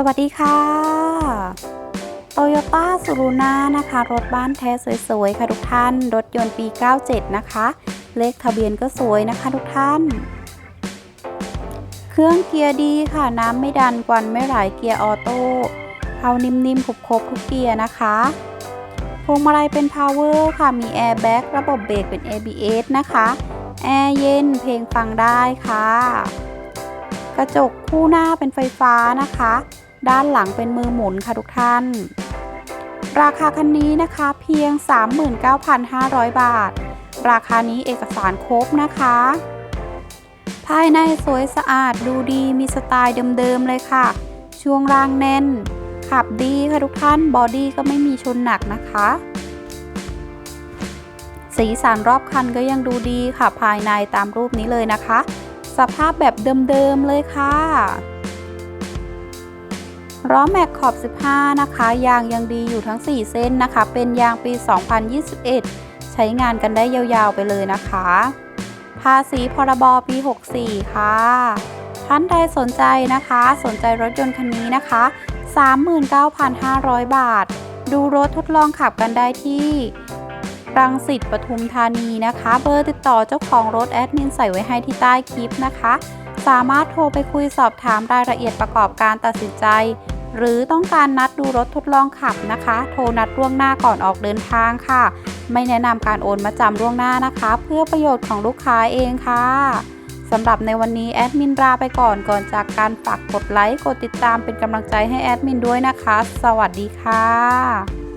สวัสดีค่ะโตโยต้าสุรุน่านะคะ รถบ้านแท้สวยๆ ค่ะทุกท่าน รถยนต์ปี 97 นะคะ เลขทะเบียนก็สวยนะคะทุกท่าน เครื่องเกียร์ดีค่ะ น้ำไม่ดันกวันไม่ไหลเกียร์ออโต้เพานิ่มๆครบๆทุกเกียร์นะคะพวงมาลัยเป็นพาวเวอร์ค่ะ มีแอร์แบ็กระบบเบรกเป็น ABS นะคะ แอร์เย็นเพลงฟังได้ค่ะ กระจกคู่หน้าเป็นไฟฟ้านะคะ ด้านหลังเป็นมือหมุนค่ะทุกท่าน ราคาคันนี้นะคะเพียง 39,500 บาท ราคานี้เอกสารครบนะคะ ภายในสวยสะอาดดูดีมีสไตล์เดิมๆเลยค่ะ ช่วงล่างแน่น ขับดีค่ะทุกท่านบอดี้ก็ไม่มีชนหนักนะคะสีสันรอบคันก็ยังดูดีค่ะภายในตามรูปนี้เลยนะคะ สภาพแบบเดิมๆเลยค่ะ ล้อแม็กขอบ 15 นะคะ ยางยังดีอยู่ทั้ง 4 เส้นนะคะ เป็นยางปี 2021 ใช้งานกันได้ยาวๆไปเลยนะคะ ภาษีพรบปี 64 ค่ะ ท่านใดสนใจนะคะ สนใจรถยนต์คันนี้นะคะ 39,500 บาท ดูรถทดลองขับกันได้ที่รังสิตปทุมธานีนะคะ เบอร์ติดต่อเจ้าของรถแอดมินใส่ไว้ให้ที่ใต้คลิปนะคะ สามารถโทรไปคุยสอบถามรายละเอียดประกอบการตัดสินใจ หรือต้องการนัดดูรถทดลองขับนะคะ โทรนัดล่วงหน้าก่อนออกเดินทางค่ะ ไม่แนะนำการโอนมาจำล่วงหน้านะคะ เพื่อประโยชน์ของลูกค้าเองค่ะสำหรับในวันนี้แอดมินลาไปก่อนก่อนจากการฝากกดไลค์กดติดตามเป็นกำลังใจให้แอดมินด้วยนะคะ สวัสดีค่ะ